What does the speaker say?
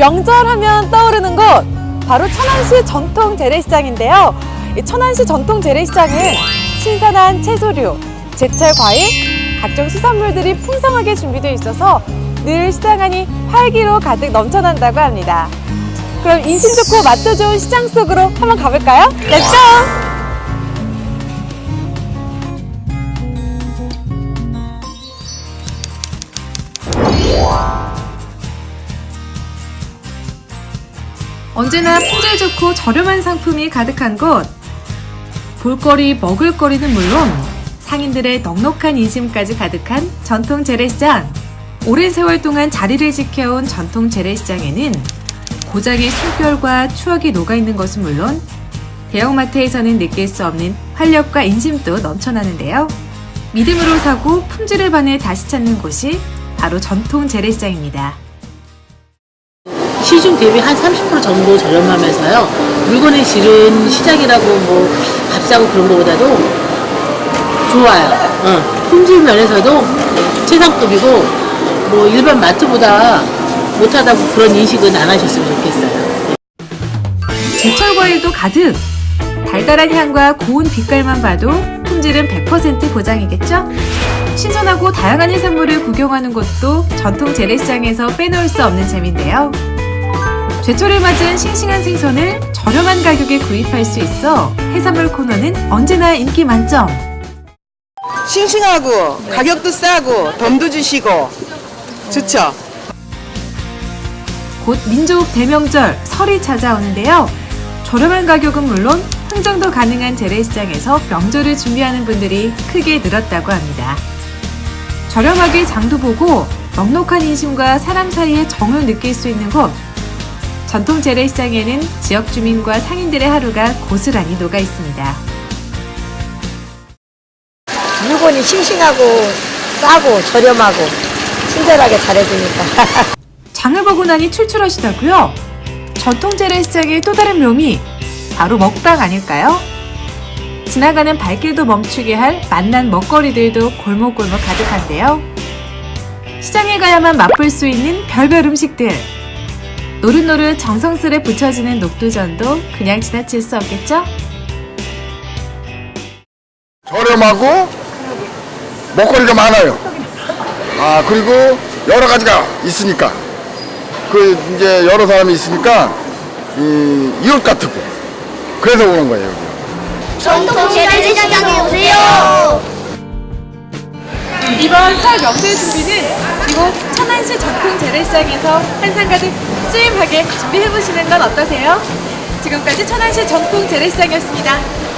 명절하면 떠오르는 곳 바로 천안시 전통 재래시장인데요. 이 천안시 전통 재래시장은 신선한 채소류, 제철 과일, 각종 수산물들이 풍성하게 준비되어 있어서 늘 시장 안이 활기로 가득 넘쳐난다고 합니다. 그럼 인심 좋고 맛도 좋은 시장 속으로 한번 가볼까요? 렛츠고! 언제나 품질 좋고 저렴한 상품이 가득한 곳. 볼거리, 먹을거리는 물론 상인들의 넉넉한 인심까지 가득한 전통 재래시장. 오랜 세월 동안 자리를 지켜온 전통 재래시장에는 고장의 숨결과 추억이 녹아있는 것은 물론 대형마트에서는 느낄 수 없는 활력과 인심도 넘쳐나는데요. 믿음으로 사고 품질을 반해 다시 찾는 곳이 바로 전통 재래시장입니다. 시중 대비 한 30% 정도 저렴하면서요. 물건의 질은 시장이라고 뭐 값싸고 그런 거보다도 좋아요. 어, 품질 면에서도 최상급이고 뭐 일반 마트보다 못하다고 그런 인식은 안 하셨으면 좋겠어요. 제철 과일도 가득! 달달한 향과 고운 빛깔만 봐도 품질은 100% 보장이겠죠? 신선하고 다양한 해산물을 구경하는 것도 전통 재래시장에서 빼놓을 수 없는 재미인데요. 제철을 맞은 싱싱한 생선을 저렴한 가격에 구입할 수 있어 해산물 코너는 언제나 인기 만점! 싱싱하고 가격도 싸고 덤도 주시고 좋죠. 곧 민족 대명절 설이 찾아오는데요. 저렴한 가격은 물론 흥정도 가능한 재래시장에서 명절을 준비하는 분들이 크게 늘었다고 합니다. 저렴하게 장도 보고 넉넉한 인심과 사람 사이의 정을 느낄 수 있는 곳. 전통 재래시장에는 지역 주민과 상인들의 하루가 고스란히 녹아 있습니다. 물건이 싱싱하고 싸고 저렴하고 친절하게 잘해주니까 장을 보고 나니 출출하시다고요? 전통 재래시장의 또 다른 묘미 바로 먹방 아닐까요? 지나가는 발길도 멈추게 할 맛난 먹거리들도 골목골목 가득한데요. 시장에 가야만 맛볼 수 있는 별별 음식들. 노릇노릇 정성스레 붙여지는 녹두전도 그냥 지나칠 수 없겠죠? 저렴하고 먹거리가 많아요. 아 그리고 여러 가지가 있으니까 그 이제 여러 사람이 있으니까 이 이웃 같고 그래서 오는 거예요. 여기. 전통 재래시장에 오세요. 이번 설 명절 준비는 이곳 천안시 전통 재래시장에서 한상 가득 푸짐하게 준비해보시는 건 어떠세요? 지금까지 천안시 전통 재래시장이었습니다.